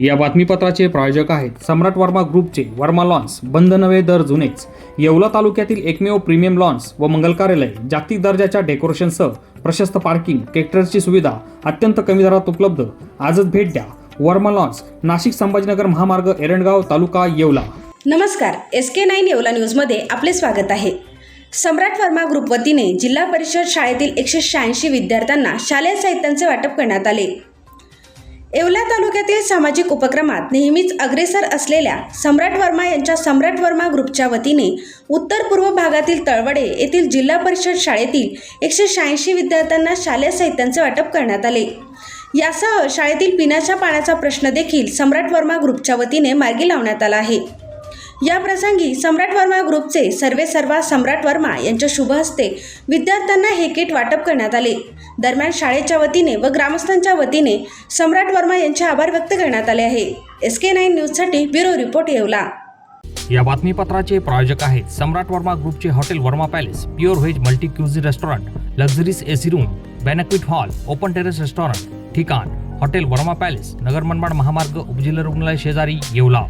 या बातमीपत्राचे प्रायोजक आहेत सम्राट वर्मा ग्रुपचे वर्मा लॉन्स बंद नवे दर जुनेच. येवला तालुक्यातील एकमेव प्रीमियम लॉन्स व मंगल कार्यालय जागतिक दर्जाच्या डेकोरेशनसह प्रशस्त पार्किंग ट्रॅक्टरची सुविधा अत्यंत कमी दरात उपलब्ध. आजच भेट द्या. वर्मा लॉन्स नाशिक संभाजीनगर महामार्ग एरणगाव तालुका येवला. नमस्कार. एस के नाईन येवला न्यूजमध्ये आपले स्वागत आहे. सम्राट वर्मा ग्रुप वतीने जिल्हा परिषद शाळेतील एकशे शहाऐंशी विद्यार्थ्यांना शालेय साहित्यांचे वाटप करण्यात आले. येवला तालुक्यातील सामाजिक उपक्रमात नेहमीच अग्रेसर असलेल्या सम्राट वर्मा यांच्या सम्राट वर्मा ग्रुपच्या वतीने उत्तर पूर्व भागातील तळवडे येथील जिल्हा परिषद शाळेतील एकशे शहाऐंशी विद्यार्थ्यांना शालेय साहित्यांचे वाटप करण्यात आले. यासह शाळेतील पिण्याच्या पाण्याचा प्रश्न देखील सम्राट वर्मा ग्रुपच्या वतीने मार्गी लावण्यात आला आहे. या प्रसंगी सम्राट वर्मा ग्रुपचे सर्वे सर्वा सम्राट वर्मा यांच्या शुभ हस्ते विद्यार्थ्यांना हे किट वाटप करण्यात आले. दरम्यान शाळेच्या वतीने व ग्रामस्थांच्या वतीने सम्राट वर्मा यांचे आभार व्यक्त करण्यात आले आहे. एस के नाईन न्यूजसाठी ब्युरो रिपोर्ट येवला. या बातमीपत्राचे प्रायोजक आहेत सम्राट वर्मा ग्रुपचे hotel Verma palace pure veg multi cuisine restaurant luxuries AC room banquet hall open terrace restaurant ठिकाण हॉटेल वर्मा पॅलेस नगर मनमाड महामार्ग उपजिल्हा रुग्णालय शेजारी येवला.